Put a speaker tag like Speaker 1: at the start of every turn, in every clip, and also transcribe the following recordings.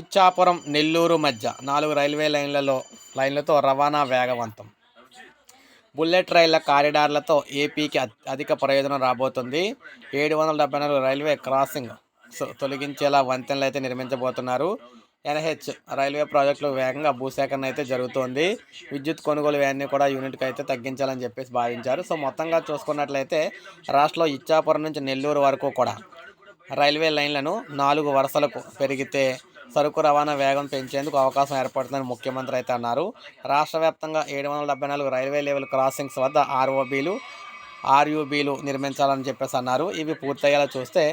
Speaker 1: ఇచ్చాపురం నెల్లూరు మధ్య నాలుగు రైల్వే లైన్లలో లైన్లతో రవాణా వేగవంతం. బుల్లెట్ రైళ్ళ కారిడార్లతో ఏపీకి అధిక ప్రయోజనం రాబోతుంది. ఏడు వందల డెబ్బై నాలుగు రైల్వే క్రాసింగ్ తొలగించేలా వంతెనలు అయితే నిర్మించబోతున్నారు. ఎన్హెచ్ రైల్వే ప్రాజెక్టులు వేగంగా భూసేకరణ అయితే జరుగుతోంది. విద్యుత్ కొనుగోలు వ్యాన్ని కూడా యూనిట్కి అయితే తగ్గించాలని చెప్పేసి భావించారు. సో మొత్తంగా చూసుకున్నట్లయితే రాష్ట్రంలో ఇచ్చాపురం నుంచి నెల్లూరు వరకు కూడా రైల్వే లైన్లను నాలుగు వరుసలకు పెరిగితే సరుకు రవాణా వేగం పెంచేందుకు అవకాశం ఏర్పడుతుందని ముఖ్యమంత్రి అయితే అన్నారు. రాష్ట్ర వ్యాప్తంగా ఏడు వందల డెబ్బై నాలుగు రైల్వే లెవెల్ క్రాసింగ్స్ వద్ద ఆర్ఓబీలు ఆర్యూబీలు నిర్మించాలని చెప్పేసి అన్నారు. ఇవి పూర్తయ్యేలా చూస్తే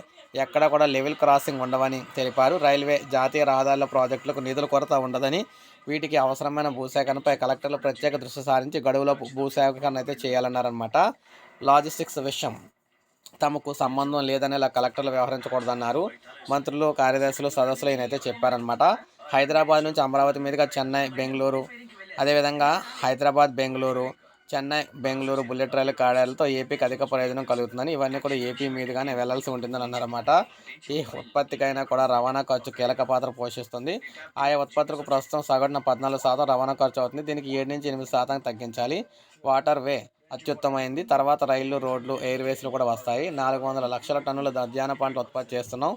Speaker 1: ఎక్కడ కూడా లెవెల్ క్రాసింగ్ ఉండవని తెలిపారు. రైల్వే జాతీయ రహదారుల ప్రాజెక్టులకు నిధుల కొరత ఉండదని వీటికి అవసరమైన భూసేకరణపై కలెక్టర్లు ప్రత్యేక దృష్టి సారించి గడువులో భూసేకరణ అయితే చేయాలన్నారనమాట లాజిస్టిక్స్ విషయం. తమకు సంబంధం లేదని ఇలా కలెక్టర్లు వ్యవహరించకూడదన్నారు. మంత్రులు కార్యదర్శులు సదస్సులు ఈయనైతే చెప్పారనమాట హైదరాబాద్ నుంచి అమరావతి మీదుగా చెన్నై బెంగళూరు. అదేవిధంగా హైదరాబాద్ బెంగళూరు చెన్నై బెంగళూరు బుల్లెట్ రైలు కాడాలతో ఏపీకి అధిక ప్రయోజనం కలుగుతుందని ఇవన్నీ కూడా ఏపీ మీదుగానే వెళ్ళాల్సి ఉంటుందని అన్నారన్నమాట. ఈ ఉత్పత్తికైనా కూడా రవాణా ఖర్చు కీలక పాత్ర పోషిస్తుంది. ఆయా ఉత్పత్తులకు ప్రస్తుతం సగటున పద్నాలుగు శాతం రవాణా ఖర్చు అవుతుంది. దీనికి ఏడు నుంచి ఎనిమిది శాతం తగ్గించాలి. వాటర్ వే అత్యుత్తమైంది. తర్వాత రైళ్ళు రోడ్లు ఎయిర్వేస్లు కూడా వస్తాయి. నాలుగు వందల లక్షల టన్నుల ఉద్యాన పంటలు ఉత్పత్తి చేస్తున్నాం.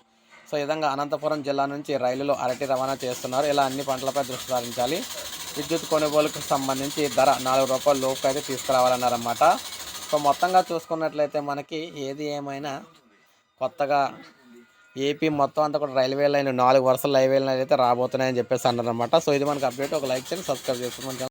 Speaker 1: సో ఈ విధంగా అనంతపురం జిల్లా నుంచి రైలులో అరటి రవాణా చేస్తున్నారు. ఇలా అన్ని పంటలపై దృష్టి సారించాలి. విద్యుత్ కొనుగోలుకు సంబంధించి ధర నాలుగు రూపాయల లోపు అయితే తీసుకురావాలన్నారన్నమాట. సో మొత్తంగా చూసుకున్నట్లయితే మనకి ఏది ఏమైనా కొత్తగా ఏపీ మొత్తం అంతా కూడా రైల్వే లైన్ నాలుగు వరుసల రైల్వే లైన్ అయితే రాబోతున్నాయని చెప్పేసి అన్నారన్నమాట. సో ఇది మనకు అప్డేట్. ఒక లైక్ చేయండి సబ్స్క్రైబ్ చేసుకోండి.